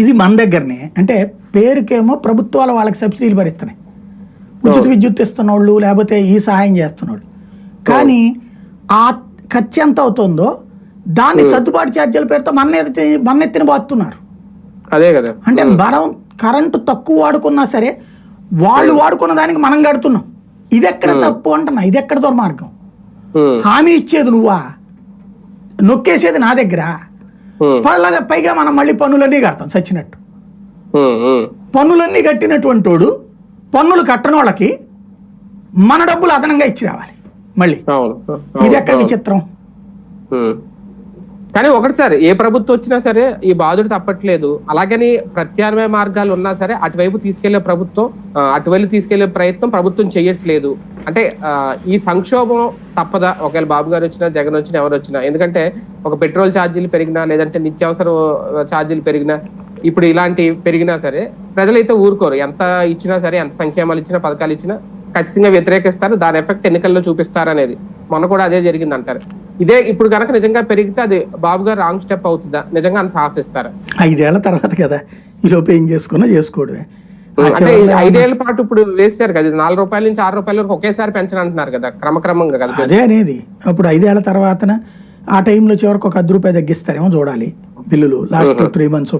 ఇది మన దగ్గరనే. అంటే పేరుకేమో ప్రభుత్వాలు వాళ్ళకి సబ్సిడీలు భరిస్తున్నాయి. ఉచిత విద్యుత్ ఇస్తున్నోళ్ళు లేకపోతే ఈ సహాయం చేస్తున్నోళ్ళు. కానీ ఆ ఖర్చు ఎంత అవుతుందో దాన్ని సర్దుబాటు ఛార్జీల పేరుతో మన మన ఎత్తిన పోతున్నారు అదే కదా. అంటే మనం కరెంటు తక్కువ వాడుకున్నా సరే వాళ్ళు వాడుకున్న దానికి మనం కడుతున్నాం. ఇది ఎక్కడ తప్పు అంటున్నా? ఇది ఎక్కడ దుర్మార్గం హామీ ఇచ్చేది నువ్వా? నొక్కేసేది నా దగ్గర? పళ్ళగా పైగా మనం మళ్ళీ పన్నులన్నీ కడతాం చచ్చినట్టు. పన్నులన్నీ కట్టినటువంటి వాడు పన్నులు కట్టని వాళ్ళకి మన డబ్బులు అదనంగా ఇచ్చి రావాలి మళ్ళీ ఇది ఎక్కడ. విచిత్రం. కానీ ఒకటి సార్ ఏ ప్రభుత్వం వచ్చినా సరే ఈ బాధుడు తప్పట్లేదు అలాగని ప్రత్యామ్నాయ మార్గాలు ఉన్నా సరే అటువైపు తీసుకెళ్ళే ప్రభుత్వం అటువైపు తీసుకెళ్ళే ప్రయత్నం ప్రభుత్వం చేయట్లేదు అంటే ఈ సంక్షోభం తప్పదా? ఒకవేళ బాబు గారు వచ్చినా జగన్ వచ్చినా ఎవరు వచ్చినా. ఎందుకంటే ఒక పెట్రోల్ ఛార్జీలు పెరిగినా లేదంటే నిత్యావసర ఛార్జీలు పెరిగినా ఇప్పుడు ఇలాంటి పెరిగినా సరే ప్రజలైతే ఊరుకోరు. ఎంత ఇచ్చినా సరే ఎంత సంక్షేమాలు ఇచ్చినా పథకాలు ఇచ్చినా ఖచ్చితంగా వ్యతిరేకిస్తారు. దాని ఎఫెక్ట్ ఎన్నికల్లో చూపిస్తారు అనేది మొన్న కూడా అదే జరిగింది అంటారు ఇదే ఇప్పుడు కనుక నిజంగా పెరిగితే అది బాబు గారు రాంగ్ స్టెప్ అవుతుందా? నిజంగా అని సాహసిస్తారా? ఐదేళ్ళ తర్వాత కదా ఈ లోపు ఏం చేసుకున్నా చేసుకోవడమే. అంటే ఐదేళ్ళ పాటు ఇప్పుడు వేస్తారు కదా నాలుగు రూపాయల నుంచి ఆరు రూపాయల వరకు ఒకేసారి పెంచడం అంటున్నారు కదా క్రమక్రమంగా కదా అదే అనేది. అప్పుడు ఐదేళ్ళ తర్వాతన ఆ టైంలో చివరికి ఒక అర్ధ రూపాయి తగ్గిస్తారేమో చూడాలి బిల్లులు. Last three months